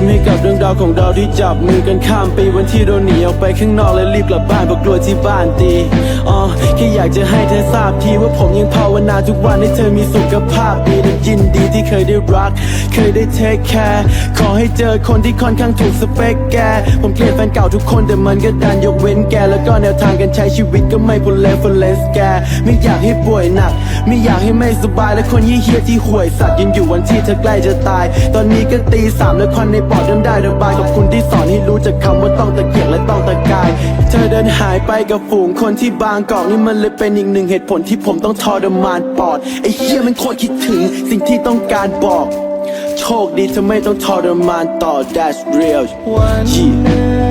ยิ้มให้กับเรื่องราวของเราที่จับมือกันข้ามปีวันที่เราหนีออกไปข้างนอกและรีบกลับบ้านเพราะกลัวที่บ้านตีอ๋อแค่อยากจะให้เธอทราบทีว่าผมยังภาวนาทุกวันให้เธอมีสุขภาพดีและยินดีที่เคยได้รัก เคยได้เทคแคร์ขอให้เจอคนที่ค่อนข้างถูกสเปคแก ผมเกลียดแฟนเก่าทุกคนแต่มันก็ดันยกเว้นแก แล้วก็แนวทางการใช้ชีวิตก็ไม่พูเลฟเลสแก ไม่อยากให้ป่วยหนัก ไม่อยากให้ไม่สบายและคนเฮี้ยที่ห่วยสัตว์ยังอยู่วันที่เธอใกล้จะตาย ตอนนี้ก็ตีสามแล้วควันในปอดเริ่มได้ระบายขอบคุณที่สอนให้รู้จักคำว่าต้องตะเกียกและต้องตะกาย เธอเดินหายไปกับฝูงคนที่บางกอกนี่มันเลยเป็นอีกหนึ่งเหตุผลที่ผมต้องทรมานปอดไอ้เฮี้ยมันโคตรคิดถึงสิ่งที่ต้องการบอก โชคดีเธอไม่ต้องทรมานต่อ that's real วันห Yeah นึ่ง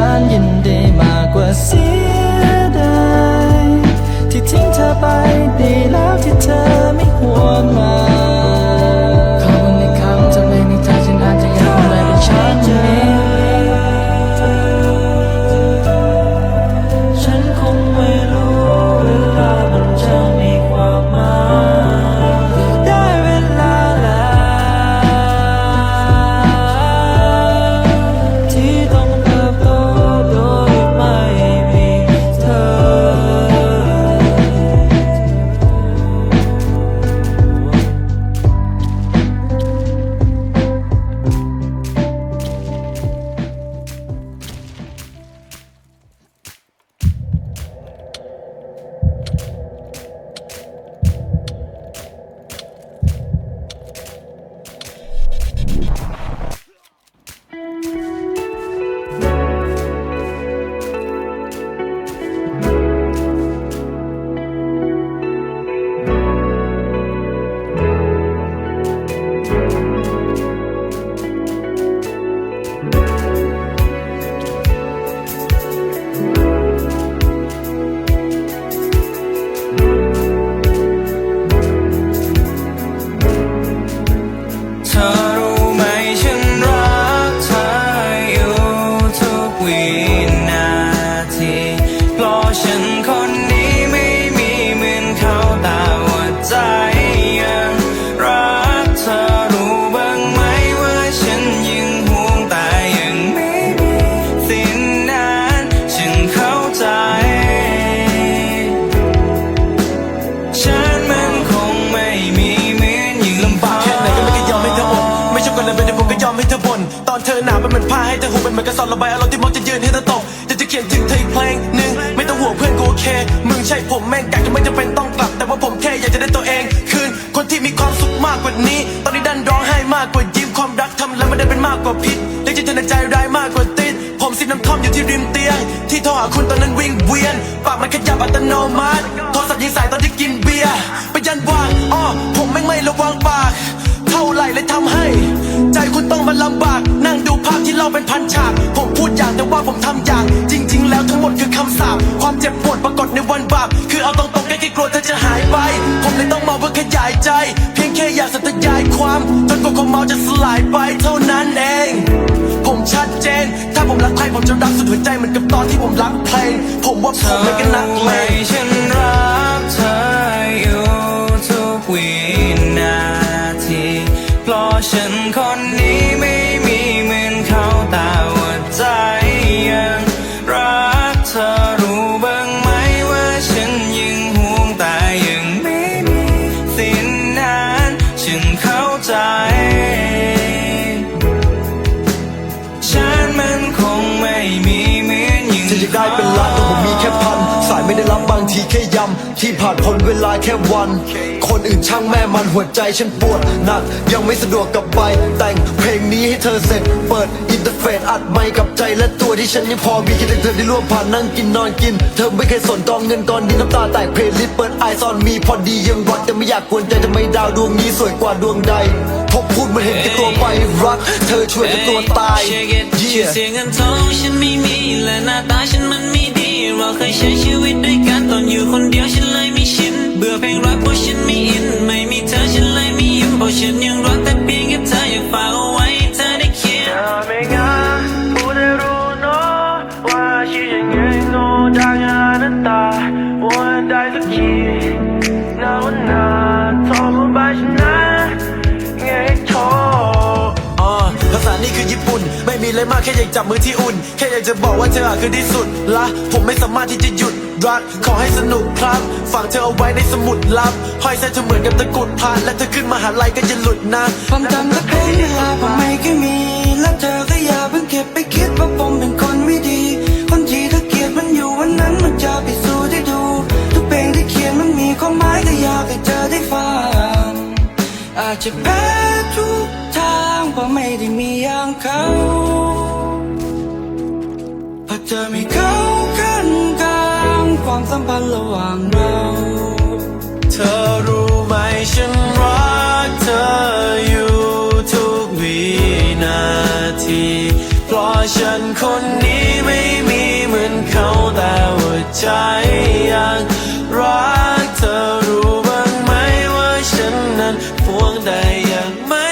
ฉันยินดีมากกว่าเสียดายที่ทิ้งเธอไปดีแล้วที่เธอไม่หวนมา อนเธอหนาวเป็นเหมือนผ้าให้เธอหุบเป็นเหมือนกระสอบระบายอารมณ์ที่มักจะยืนให้เธอตกอยากจะเขียนถึงเธออีกเพลงหนึ่งไม่ต้องห่วงเพื่อนกูโอเค มึงใช่ผมแม่งกักจะไม่จำเป็นต้องกลับ แต่ว่าผมแค่อยากจะได้ตัวเอง คืน คนที่มีความสุขมากกว่านี้ ตอนนี้ดันร้องไห้มากกว่ายิ้มความรักทำแล้วมันได้เป็นมากกว่าพิษเรียกใจเธอในใจร้ายมากกว่าติด ผมสิน้ำท่อมอยู่ที่ริมเตียง ที่โทรหาคุณตอนนั้นวิ่งเวียนปากมันขยับอัตโนมัติโทรศัพท์ยิงสายตอนที่กินเบียร์ไปยันวางอ้อผมแม่งไม่ระวังปาก เท่าไหร่เลยทำให้ ใจคุณต้องมาลำบาก ภาพที่เราเป็นพันฉาก ผมพูดอย่างแต่ว่าผมทำอย่าง จริง ๆ แล้วทั้งหมดคือคำสาปความเจ็บปวดปรากฏในวันบาปคือเอาตรงๆแค่กลัวเธอจะหายไป ผมเลยต้องมาเพื่อขยายใจ เพียงแค่อยากสัตยายความจนกว่าความเมาจะสลายไปเท่านั้นเอง ผมชัดเจน ถ้าผมรักใครผมจะรักสุดหัวใจเหมือนกับตอนที่ผมรักเพลงผมว่าผมไม่กันนักเลง จะได้เป็นล้านแต่ผมมีแค่พัน สายไม่ได้รับบางทีแค่ยำ ที่ผ่านพ้นเวลาแค่วัน คนอื่นช่างแม่มันหัวใจฉันปวดหนัก ยังไม่สะดวกกลับไป แต่งเพลงนี้ให้เธอเสร็จ เปิดอินเทอร์เฟซอัดไมค์กับใจและตัวที่ฉันยังพอมีคิดถึงเธอที่ร่วมผ่านนั่งกินนอนกิน เธอไม่เคยสนกองเงินกองดินน้ำตาแตกเพลย์ลิสเปิดไอซอนมีพอดียังรักแต่ไม่อยากกวนใจทำไมดาวดวงนี้สวยกว่าดวงใด พบพูดมันเห็นแก่ตัวไปรัก เธอช่วยเป็นตัวตายเยี่ยเสียงเงินทองฉันไม่มีและหน้าตาฉันมันไม่ดี เราเคยใช้ชีวิตด้วยกันตอนอยู่คนเดียวฉันเลยไม่ชิน เบื่อเพลงรักเพราะฉันไม่อิน ไม่มีเธอฉันเลยไม่ยิ้มเพราะฉันยังรัก นี่คือญี่ปุ่น ไม่มีอะไรมากแค่อยากจับมือที่อุ่น แค่อยากจะบอกว่าเธอคือที่สุดละผมไม่สามารถที่จะหยุดรักขอให้สนุกครับฝากเธอเอาไว้ในสมุดลับห้อยใส่เธอเหมือนกับตะกุดพานและเธอขึ้นมหาลัยก็จะหลุดนะความจำและเพลงเวลาผมไม่เคยมี และเธอก็อย่าเพิ่งเก็บไปคิดว่าผมเป็นคนไม่ดี คนที่เธอเกลียดมันอยู่วันนั้นมันจะพิสูจน์ให้ดู ทุกเพลงที่เขียนมันมีความหมายก็อยากให้เธอได้ฟังอาจจะแพ้ทุก มีองเขาพราะเธอมีเขาขั้นกลางความสัมพันธ์ระหว่างเรา เธอรู้ไหมฉันรักเธออยู่ทุกวินาที เพราะฉันคนนี้ไม่มีเหมือนเขาแต่ว่าใจยังรักเธอรู้บ้างไหมว่าฉันนั้นพวงแต่ยังไม่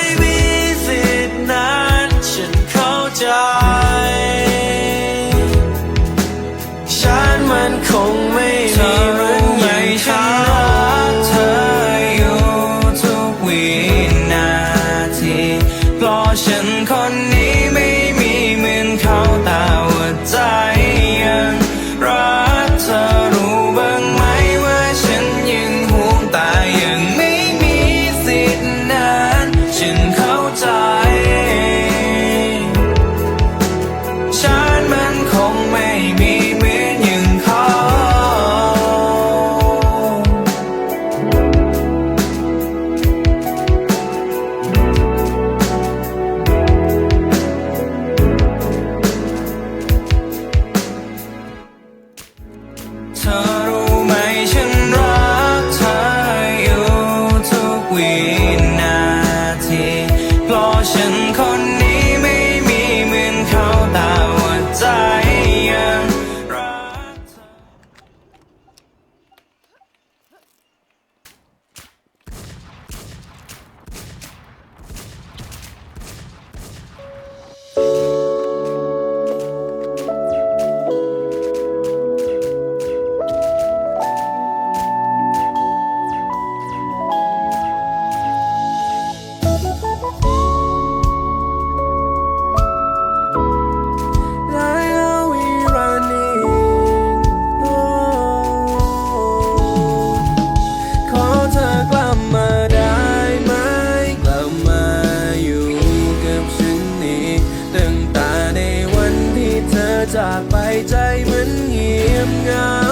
จากไปใจเหมือนเงียบงา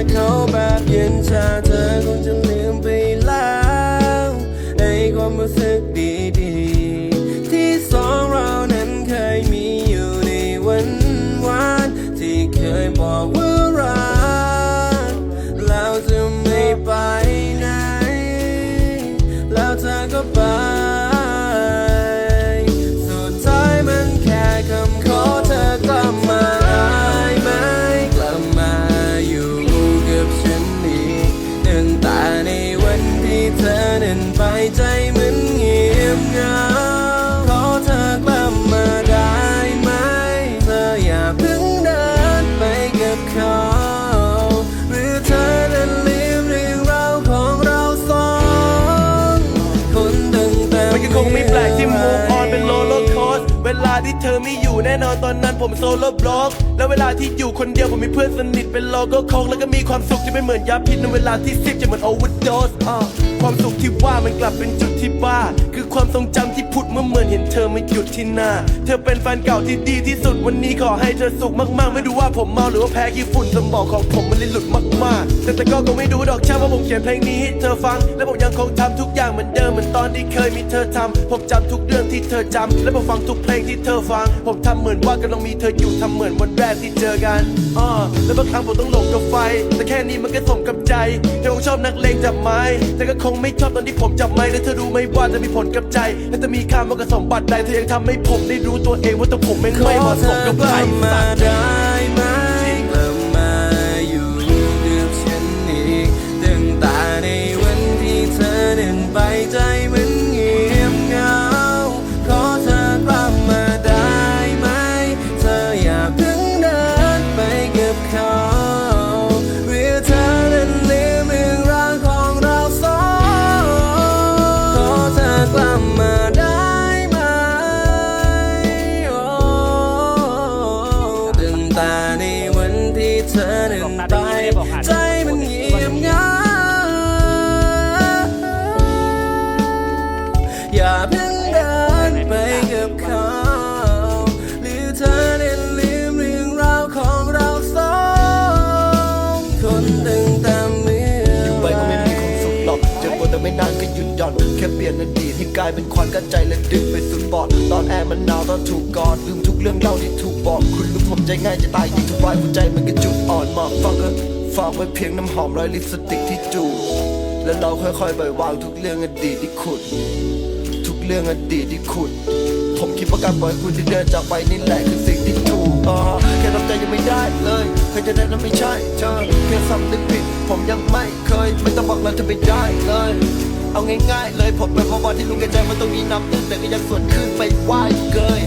หา คงไม่แปลกที่มูฟออนเป็นโลโลคอสเวลา ที่เธอไม่อยู่แน่นอนตอนนั้นผมโซโล่บล็อก แล้วเวลาที่อยู่คนเดียวผมมีเพื่อนสนิทเป็นโลโก้โคกแล้วก็มีความสุขที่ไม่เหมือนยาพิษในเวลาที่ซิบจะเหมือนโอเวอร์โดสความสุขที่ว่ามันกลับเป็นจุดที่บ้า คือความทรงจำที่พุดเมื่อเหมือนเห็นเธอมาหยุดที่หน้า เธอเป็นแฟนเก่าที่ดีที่สุดวันนี้ขอให้เธอสุขมากๆ ไม่รู้ว่าผมเมาหรือว่าแพ้ขี้ฝุ่นสมองของผมมันเลยหลุดมากๆ แต่แต่ก็คงไม่รู้ดอกช่างว่าผมเขียนเพลงนี้ให้เธอฟัง และผมยังคงทำทุกอย่างเหมือนเดิมเหมือนตอนที่เคยมีเธอทำผมจำทุกเรื่องที่เธอจำและผมฟังทุกเพลงที่เธอธอฟัง ผมทำเหมือนว่ากำลังมีเธออยู่ทำเหมือนวันแรกที่เจอกันอ่าแล้วบางครั้งผมต้องหลงกับไฟ แต่แค่นี้มันก็สมกับใจ เธอคงชอบนักเลงจับไม้ แต่ก็คงไม่ชอบตอนที่ผมจับไม้และเธอรู้ไหมว่าจะมีผลกับใจ และจะมีค่ามากกว่าสมบัติใดเธอยังทำให้ผมได้รู้ตัวเองว่าตัวผมแม่งไม่เหมาะสมกับใครมาสักไแค่เปลี่ยนอดีตให้กลายเป็นควันกันใจและดึงไปสุดปอด ตอนแอร์มันหนาวตอนถูกกอดลืมทุกเรื่องเล่าที่ถูกบอก คุณรู้ผมใจง่ายจะตายยิ่งทำร้ายหัวใจมันก็จุดอ่อนมากฟังก็ฝากไว้เพียงน้ำหอมรอยลิปสติกที่จูบแล้วเราค่อยๆปล่อยวางทุกเรื่องอดีตที่ขุด ทุกเรื่องอดีตที่ขุด ผมคิดว่าการปล่อยคุณที่เดินจากไปนี่แหละคือสิ่งที่ถูกอ่าแค่ทำใจยังไม่ได้เลยเคยจะได้แล้วไม่ใช่เธอแค่ซ้ำนึกผิด ผมยังไม่เคย ไม่ต้องบอกเราจะไปได้เลย เอาง่ายๆเลยผมเป็นพ่อบอลที่ลุงแกใจมันต้องมีน้ำตื้นแต่ก็ยังสวนขึ้นไปไหวเกย